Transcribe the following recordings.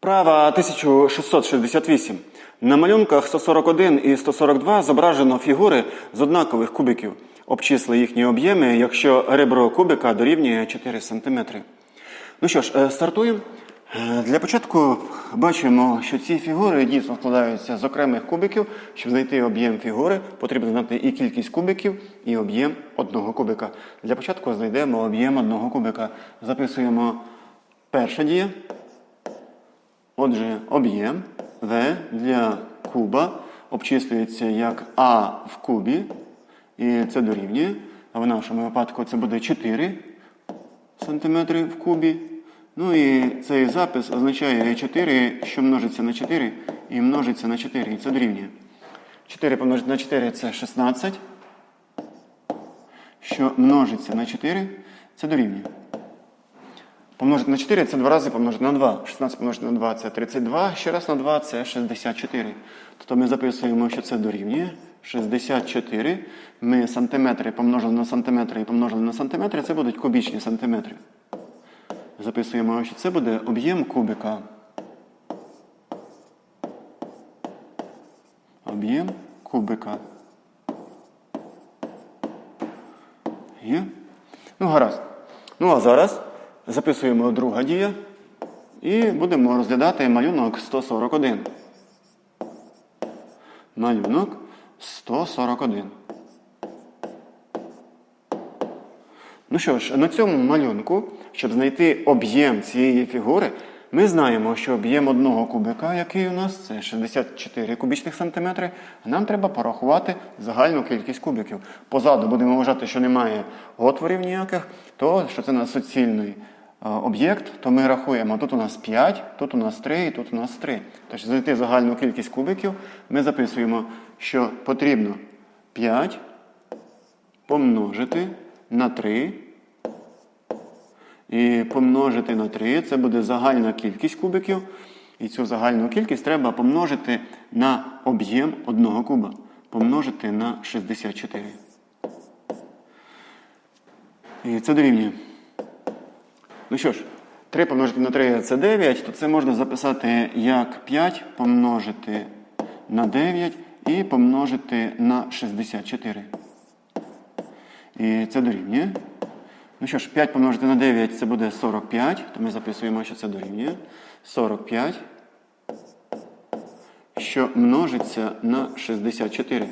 Вправа 1668. На малюнках 141 і 142 зображено фігури з однакових кубиків. Обчисли їхні об'єми, якщо ребро кубика дорівнює 4 см. Ну що ж, е, стартуємо. Е, Для початку бачимо, що ці фігури дійсно складаються з окремих кубиків. Щоб знайти об'єм фігури, потрібно знати і кількість кубиків, і об'єм одного кубика. Для початку знайдемо об'єм одного кубика. Записуємо перша дія. Отже, об'єм В для куба обчислюється як А в кубі, і це дорівнює. А в нашому випадку це буде 4 см в кубі. Ну і цей запис означає 4, що множиться на 4 і множиться на 4, і це дорівнює. 4 помножити на 4 це 16. Що множиться на 4, це дорівнює. Помножити на 4 це 2 рази помножити на 2. 16 помножити на 2 це 32. Ще раз на 2 це 64. Тобто ми записуємо, що це дорівнює. 64. Ми сантиметри помножили на сантиметри і помножили на сантиметри, це будуть кубічні сантиметри. Записуємо, що це буде об'єм кубика. Об'єм кубика. Є? Ну, гаразд. Ну, а зараз записуємо друга дія і будемо розглядати малюнок 141. Малюнок 141. Ну що ж, на цьому малюнку, щоб знайти об'єм цієї фігури, ми знаємо, що об'єм одного кубика, який у нас, це 64 кубічних сантиметри, нам треба порахувати загальну кількість кубиків. Позаду будемо вважати, що немає отворів ніяких, то що це у нас суцільний об'єкт, то ми рахуємо, тут у нас 5, тут у нас 3 і тут у нас 3. Тож знайти загальну кількість кубиків, ми записуємо, що потрібно 5 помножити на 3. І помножити на 3 це буде загальна кількість кубиків. І цю загальну кількість треба помножити на об'єм одного куба. Помножити на 64. І це дорівнює. Ну що ж, 3 помножити на 3 це 9, то це можна записати як 5 помножити на 9 і помножити на 64. І це дорівнює. Ну що ж, 5 помножити на 9 це буде 45, то ми записуємо, що це дорівнює. 45, що множиться на 64.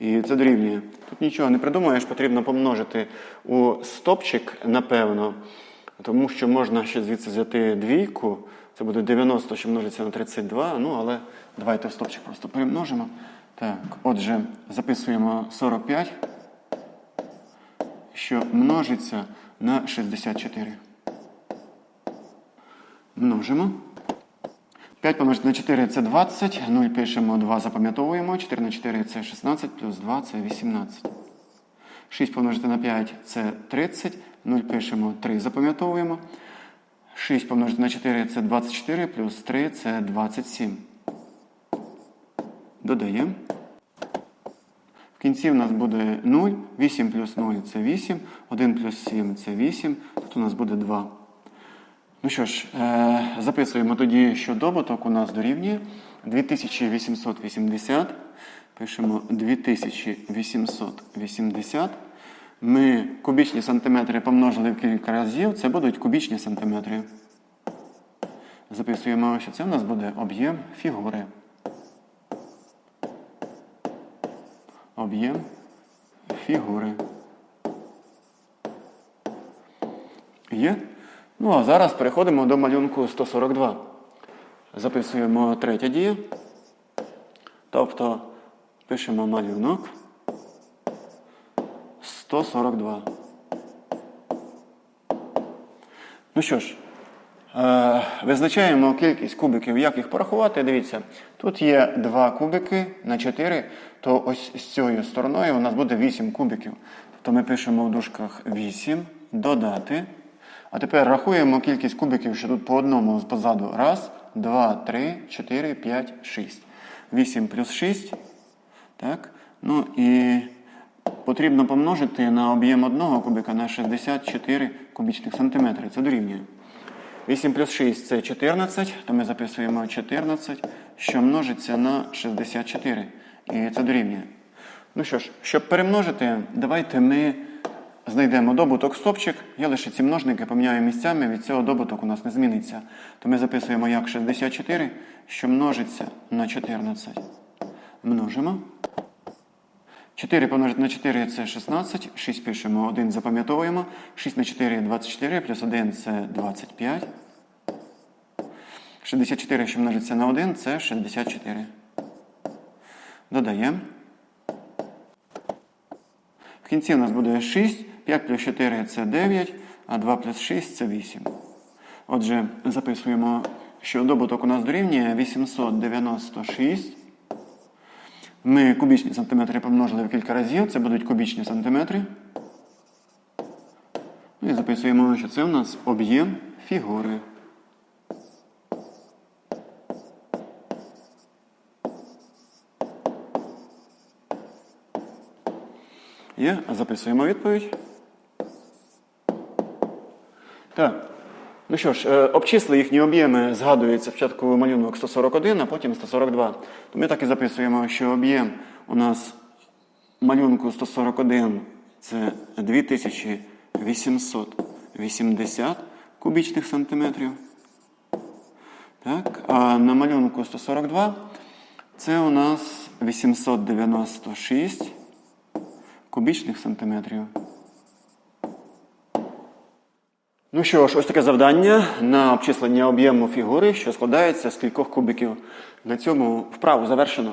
І це дорівнює. Тут нічого не придумаєш, потрібно помножити у стопчик, напевно, тому що можна ще звідси взяти двійку. Це буде 90, що множиться на 32. Ну, але давайте стопчик просто перемножимо. Так, отже, записуємо 45 що множиться на 64. Множимо. 5 помножити на 4 це 20. 0 пишемо, 2 запам'ятовуємо. 4 на 4 це 16, плюс 2 це 18. 6 помножити на 5 це 30. 0 пишемо, 3 запам'ятовуємо. 6 помножити на 4 це 24, плюс 3 це 27. Додаємо. В кінці в нас буде 0, 8 плюс 0 це 8, 1 плюс 7 це 8, тут у нас буде 2. Ну що ж, е, записуємо тоді, що добуток у нас дорівнює 2880. Пишемо 2880. Ми кубічні сантиметри помножили в кілька разів, це будуть кубічні сантиметри. Записуємо, що це у нас буде об'єм фігури. об'єм фігури. Є? Ну, а зараз переходимо до малюнку 142. Записуємо третя дія. Тобто пишемо малюнок 142. Ну що ж, Е, Визначаємо кількість кубиків, як їх порахувати. Дивіться, тут є 2 кубики на 4, то ось з цією стороною у нас буде 8 кубиків. Тобто ми пишемо в дужках 8, додати. А тепер рахуємо кількість кубиків, що тут по одному позаду. Раз, два, три, чотири, п'ять, шість. 8 плюс 6. Так. Ну і потрібно помножити на об'єм одного кубика на 64 кубічних сантиметри. Це дорівнює. 8 плюс 6 це 14, то ми записуємо 14, що множиться на 64. І це дорівнює. Ну що ж, щоб перемножити, давайте ми знайдемо добуток стопчик. Я лише ці множники поміняю місцями, від цього добуток у нас не зміниться. То ми записуємо як 64, що множиться на 14. Множимо. 4 помножити на 4 це 16, 6 пишемо, 1 запам'ятовуємо. 6 на 4 24, плюс 1 це 25. 64, що множиться на 1, це 64. Додаємо. В кінці у нас буде 6, 5 плюс 4 це 9, а 2 плюс 6 це 8. Отже, записуємо, що добуток у нас дорівнює 896. Ми кубічні сантиметри помножили в кілька разів, це будуть кубічні сантиметри. Ну і записуємо, що це у нас об'єм фігури. Є, записуємо відповідь. Так. Ну що ж, е, обчисли їхні об'єми згадується спочатку малюнок 141, а потім 142. То ми так і записуємо, що об'єм у нас малюнку 141 це 2880 кубічних сантиметрів. Так, а на малюнку 142 це у нас 896 кубічних сантиметрів. Ну що ж, ось таке завдання на обчислення об'єму фігури, що складається з кількох кубиків. На цьому вправу завершено.